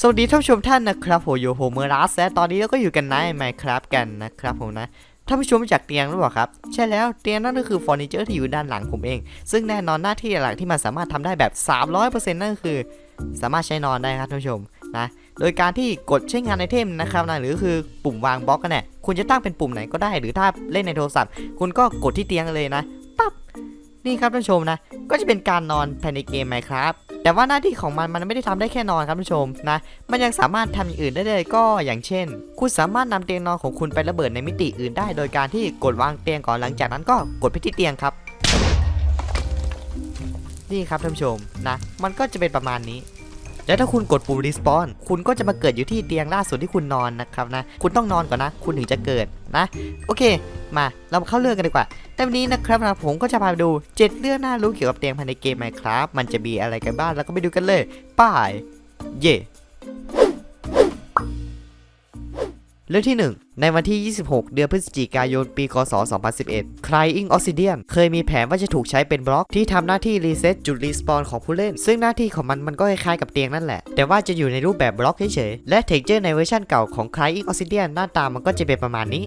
สวัสดีท่านผู้ชมท่านนะครับผมอยู่ผมเมอร์รัสและตอนนี้เราก็อยู่กันในไมครับกันนะครับผมนะท่านผู้ชมจากเตียงหรือเปล่าครับ ใช่แล้วเตียงนั่นก็คือเฟอร์นิเจอร์ที่อยู่ด้านหลังผมเอง ซึ่งแน่นอนหน้าที่หลักที่มันสามารถทำได้แบบ 300%นั่นก็คือ สามารถใช้นอนได้ครับท่านผู้ชมนะโดยการที่กดใช้งานไอเทมนะครับนะหรือคือปุ่มวางบล็อกกันเนี่คุณจะตั้งเป็นปุ่มไหนก็ได้ หรือถ้าเล่นในโทรศัพท์ คุณก็กดที่เตียงเลยนะปั๊บนี่ครับท่านผู้ชมนะก็จะเป็นการนอนภายในเกมไหมครับ แต่ว่าหน้าที่ของมันมันไม่ได้ทำได้แค่นอนครับท่านผู้ชมนะมันยังสามารถทำอย่างอื่นได้เลยก็อย่างเช่น คุณสามารถนำเตียงนอนของคุณไประเบิดในมิติอื่นได้ โดยการที่กดวางเตียงก่อนหลังจากนั้นก็กดไปที่เตียงครับนี่ครับท่านผู้ชมนะมันก็จะเป็นประมาณนี้ แล้วถ้าคุณกดปุ่มรีสปอนคุณก็จะมาเกิดอยู่ที่เตียงล่าสุดที่คุณนอนนะครับนะ คุณต้องนอนก่อนนะ คุณถึงจะเกิดนะ โอเค มาเรามาเข้าเรื่องกันดีกว่า แต่วันนี้นะครับนะผมก็จะพาไปดู 7 เรื่องน่ารู้เกี่ยวกับเตียงภายในเกม Minecraft มันจะมีอะไรกันบ้างแล้วก็ไปดูกันเลย ป้าย เย่เรื่องที่ 1 ในวันที่ 26 เดือนพฤศจิกายน ปี คศ 2011 Crying Obsidian เคยมีแผนว่าจะถูกใช้เป็นบล็อกที่ทำหน้าที่รีเซ็ตจุดรีสปอนของผู้เล่น ซึ่งหน้าที่ของมันมันก็คล้ายๆกับเตียงนั่นแหละ แต่ว่าจะอยู่ในรูปแบบบล็อกเฉยๆ และเท็กเจอร์ในเวอร์ชันเก่าของ Crying Obsidian หน้าตามันก็จะเป็นประมาณนี้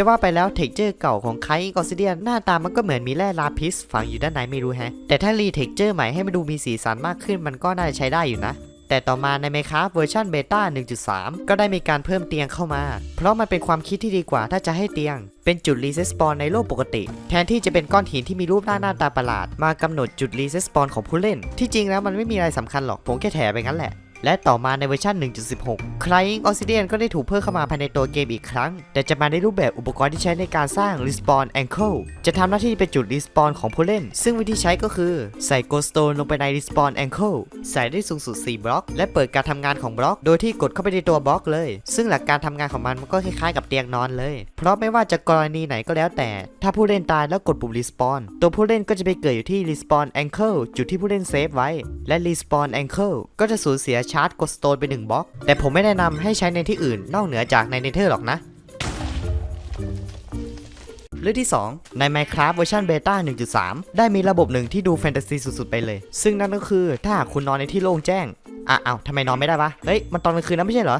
จะว่าไปแล้วเท็กเจอร์เก่าของ Crying Obsidian หน้าตามันก็เหมือนมีแร่ลาพิสฝังอยู่ด้านในไม่รู้แฮะ แต่ถ้ารีเท็กเจอร์ใหม่ให้มันดูมีสีสันมากขึ้นมันก็น่าจะใช้ได้อยู่นะแต่ต่อมาใน Minecraft เวอร์ชันเบต้า 1.3 ก็ได้มีการเพิ่มเตียงเข้ามา เพราะมันเป็นความคิดที่ดีกว่าถ้าจะให้เตียง เป็นจุดรีเซสปอนในโลกปกติ แทนที่จะเป็นก้อนหินที่มีรูปร่างหน้าตาประหลาด มากำหนดจุดรีเซสปอนของผู้เล่น ที่จริงแล้วมันไม่มีอะไรสำคัญหรอก ผมแค่แถไปงั้นแหละ และต่อมาในเวอร์ชัน 1.16 Crying Obsidian ก็ได้ถูกเพิ่มเข้ามาภายในตัวเกมอีกครั้ง แต่จะมาในรูปแบบอุปกรณ์ที่ใช้ในการสร้าง Respawn Ankle จะทำหน้าที่เป็นจุด Respawn ของผู้เล่น ซึ่งวิธีใช้ก็คือ ใส่ Goldstone ลงไปใน Respawn Ankle ใส่ได้สูงสุด 4 บล็อก และเปิดการทำงานของบล็อก โดยที่กดเข้าไปในตัวบล็อกเลย ซึ่งหลักการทำงานของมันมันก็คล้ายๆกับเตียงนอนเลย เพราะไม่ว่าจะกรณีไหนก็แล้วแต่ ถ้าผู้เล่นตายแล้วกดปุ่ม Respawn ตัวผู้เล่นก็จะไปเกิดอยู่ที่ Respawn Ankle จุดที่ผู้เล่นเซฟไว้ และ Respawn Ankle ก็จะสูญเสียชาร์จกดสโตนไปหนึ่งบล็อก แต่ผมไม่แนะนำให้ใช้ในที่อื่น นอกเหนือจากในเนเธอร์หรอกนะเรื่องที่ 2 ใน Minecraft เวอร์ชันเบต้า1.3 ได้มีระบบหนึ่งที่ดูแฟนตาซีสุดๆ ไปเลย ซึ่งนั่นก็คือถ้าหากคุณนอนในที่โล่งแจ้งอะอ้าวทำไมนอนไม่ได้วะ เฮ้ย มันตอนกลางคืนนะไม่ใช่เหรอ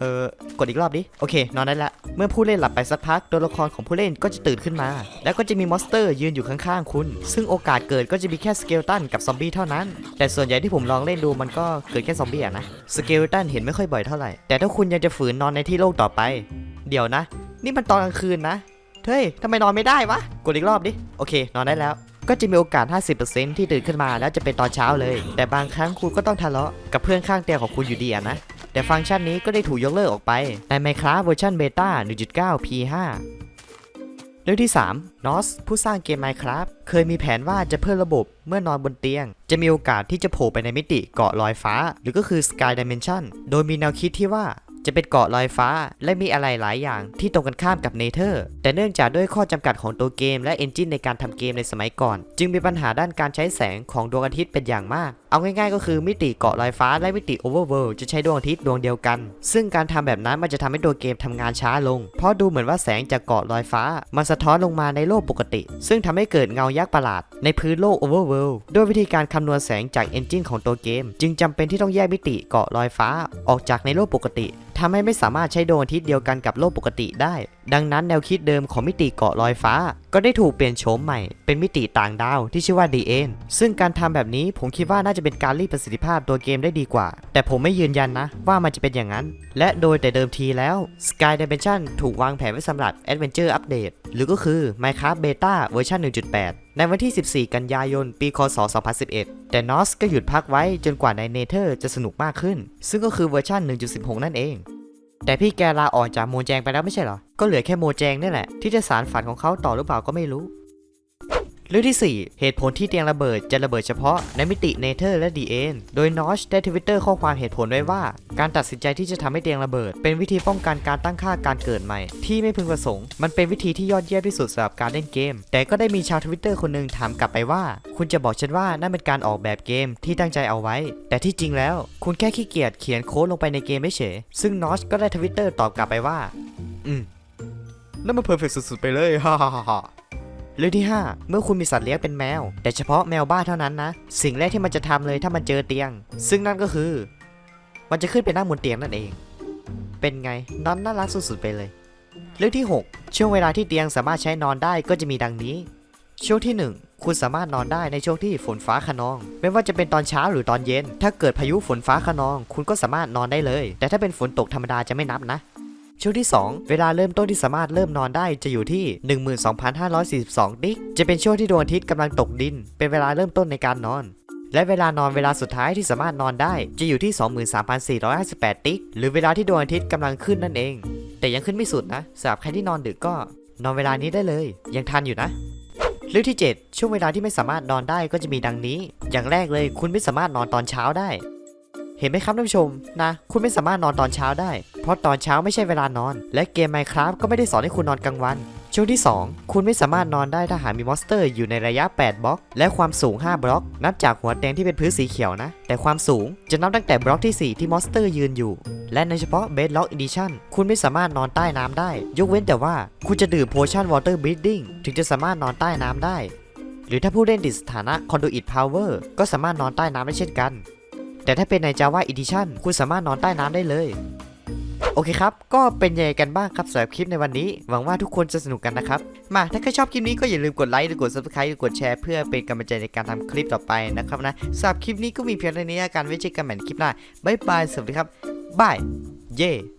เออกดอีกรอบดิ โอเค นอนได้ละ เมื่อผู้เล่นหลับไปสักพัก ตัวละครของผู้เล่นก็จะตื่นขึ้นมา แล้วก็จะมีมอนสเตอร์ยืนอยู่ข้างๆคุณ ซึ่งโอกาสเกิดก็จะมีแค่สเกลตันกับซอมบี้เท่านั้น แต่ส่วนใหญ่ที่ผมลองเล่นดูมันก็เกิดแค่ซอมบี้อะนะ สเกลตันเห็นไม่ค่อยบ่อยเท่าไหร่ แต่ถ้าคุณยังจะฝืนนอนในที่โล่งต่อไป เดี๋ยวนะ นี่มันตอนกลางคืนนะ เฮ้ยทำไมนอนไม่ได้วะ กดอีกรอบดิ โอเค นอนได้แล้วก็จะมีโอกาส 50%ที่ตื่นขึ้นมาแล้วจะเป็นตอนเช้าเลย แต่บางครั้งคุณก็ต้องทะเลาะกับเพื่อนข้างเตียงของคุณอยู่ดีอะนะ แต่ฟังก์ชันนี้ก็ได้ถูกยกเลิกออกไป ใน Minecraft เวอร์ชันเบต้า1.9 P5 เรื่องที่3 NOS ผู้สร้างเกม Minecraft เคยมีแผนว่าจะเพิ่มระบบเมื่อนอนบนเตียง จะมีโอกาสที่จะโผล่ไปในมิติเกาะลอยฟ้า หรือก็คือ Sky Dimension โดยมีแนวคิดที่ว่า จะเป็นเกาะลอยฟ้า และมีอะไรหลายอย่างที่ตรงกันข้ามกับเนเธอร์ แต่เนื่องจากด้วยข้อจำกัดของตัวเกมและเอนจินในการทำเกมในสมัยก่อน จึงมีปัญหาด้านการใช้แสงของดวงอาทิตย์เป็นอย่างมาก เอาง่ายๆ ก็คือมิติเกาะลอยฟ้าและมิติโอเวอร์เวิลด์จะใช้ดวงอาทิตย์ดวงเดียวกัน ซึ่งการทำแบบนั้นมันจะทำให้ตัวเกมทำงานช้าลง เพราะดูเหมือนว่าแสงจากเกาะลอยฟ้ามันสะท้อนลงมาในโลกปกติ ซึ่งทำให้เกิดเงายักษ์ประหลาด ในพื้นโลกโอเวอร์เวิลด์ด้วยวิธีการคำนวณแสงจากเอนจินของตัวเกม จึงจำเป็นที่ต้องแยกมิติเกาะลอยฟ้าออกจากในโลกปกติทำให้ไม่สามารถใช้ดวงอาทิตย์เดียวกันกับโลกปกติได้ ดังนั้นแนวคิดเดิมของมิติเกาะลอยฟ้า ก็ได้ถูกเปลี่ยนโฉมใหม่ เป็นมิติต่างดาวที่ชื่อว่า DN ซึ่งการทำแบบนี้ผมคิดว่าน่าจะเป็นการรีดประสิทธิภาพตัวเกมได้ดีกว่า แต่ผมไม่ยืนยันนะ ว่ามันจะเป็นอย่างนั้น และโดยแต่เดิมทีแล้ว Sky Dimension ถูกวางแผนไว้สำหรับ Adventure Update หรือก็คือ Minecraft Beta เวอร์ชัน1.8 ในวันที่ 14 กันยายน ปีคศ 2011 แต่นอสก็หยุดพักไว้จนกว่าในเนเธอร์จะสนุกมากขึ้น ซึ่งก็คือเวอร์ชัน1.16 นั่นเอง แต่พี่แกลาออกจากโมแจงไปแล้วไม่ใช่เหรอ ก็เหลือแค่โมแจงนี่แหละ ที่จะสารฝันของเขาต่อหรือเปล่าก็ไม่รู้ เรื่องที่ 4 เหตุผลที่เตียงระเบิดจะระเบิดเฉพาะในมิติเนเธอร์และดีเอนโดยนอชได้ทวิตเตอร์ข้อความเหตุผลไว้ว่า การตัดสินใจที่จะทำให้เตียงระเบิด เป็นวิธีป้องกันการตั้งค่าการเกิดใหม่ ที่ไม่พึงประสงค์ มันเป็นวิธีที่ยอดเยี่ยมที่สุดสำหรับการเล่นเกม แต่ก็ได้มีชาวทวิตเตอร์คนหนึ่งถามกลับไปว่า คุณจะบอกฉันว่านั่นเป็นการออกแบบเกมที่ตั้งใจเอาไว้ แต่ที่จริงแล้ว คุณแค่ขี้เกียจเขียนโค้ดลงไปในเกมไม่เฉยซึ่งนอชก็ได้ทวิตเตอร์ตอบกลับไปว่า อืมนั่นมันเพอร์เฟกสุดๆไปเลยฮ่าฮ่าฮ่า เรื่องที่ 5 เมื่อคุณมีสัตว์เลี้ยงเป็นแมว แต่เฉพาะแมวบ้านเท่านั้นนะ สิ่งแรกที่มันจะทำเลยถ้ามันเจอเตียง ซึ่งนั่นก็คือ มันจะขึ้นไปนั่งบนเตียงนั่นเอง เป็นไงนอนน่ารักสุดๆไปเลย เรื่องที่ 6 ช่วงเวลาที่เตียงสามารถใช้นอนได้ก็จะมีดังนี้ ช่วงที่ 1 คุณสามารถนอนได้ในช่วงที่ฝนฟ้าคะนอง ไม่ว่าจะเป็นตอนเช้าหรือตอนเย็น ถ้าเกิดพายุฝนฟ้าคะนอง คุณก็สามารถนอนได้เลย แต่ถ้าเป็นฝนตกธรรมดาจะไม่นับนะ ช่วงที่ 2 เวลาเริ่มต้นที่สามารถเริ่มนอนได้จะอยู่ที่ 12,542 ดิก จะเป็นช่วงที่ดวงอาทิตย์กำลังตกดิน เป็นเวลาเริ่มต้นในการนอน และเวลานอนเวลาสุดท้ายที่สามารถนอนได้จะอยู่ที่ 23,458ดิกหรือเวลาที่ดวงอาทิตย์กำลังขึ้นนั่นเอง แต่ยังขึ้นไม่สุดนะสำหรับใครที่นอนดึกก็นอนเวลานี้ได้เลย ยังทันอยู่นะเรื่องที่ 7 ช่วงเวลาที่ไม่สามารถนอนได้ก็จะมีดังนี้ อย่างแรกเลยคุณไม่สามารถนอนตอนเช้าได้ เห็นไหมครับท่านผู้ชมนะ คุณไม่สามารถนอนตอนเช้าได้ ราะตอนเช้าไม่ใช่เวลานอน และเกม Minecraft ก็ไม่ได้สอนให้คุณนอนกลางวัน ช่วงที่ 2 คุณไม่สามารถนอนได้ถ้าหากมีมอนสเตอร์อยู่ในระยะ 8 บล็อก และความสูง 5 บล็อก นับจากหัวเตียงที่เป็นพื้นสีเขียวนะ แต่ความสูงจะนับตั้งแต่บล็อกที่ 4 ที่มอนสเตอร์ยืนอยู่ และในเฉพาะ Bedrock Edition คุณไม่สามารถนอนใต้น้ำได้ ยกเว้นแต่ว่าคุณจะดื่ม Potion Water Breathing ถึงจะสามารถนอนใต้น้ำได้ หรือถ้าผู้เล่นติดสถานะ Conduit Power ก็สามารถนอนใต้น้ำได้เช่นกัน แต่ถ้าเป็นใน Java Edition คุณสามารถนอนใต้น้ำได้เลย โอเคครับ ก็เป็นยังไงกันบ้างครับสำหรับคลิปในวันนี้ หวังว่าทุกคนจะสนุกกันนะครับ มาถ้าใครชอบคลิปนี้ก็อย่าลืมกดไลค์หรือกด subscribe หรือกดแชร์เพื่อเป็นกำลังใจในการทำคลิปต่อไปนะครับนะสำหรับคลิปนี้ก็มีเพียงเท่านี้การไว้เจอกันใหม่ในคลิปหน้าบ๊ายบายสวัสดีครับบายเย่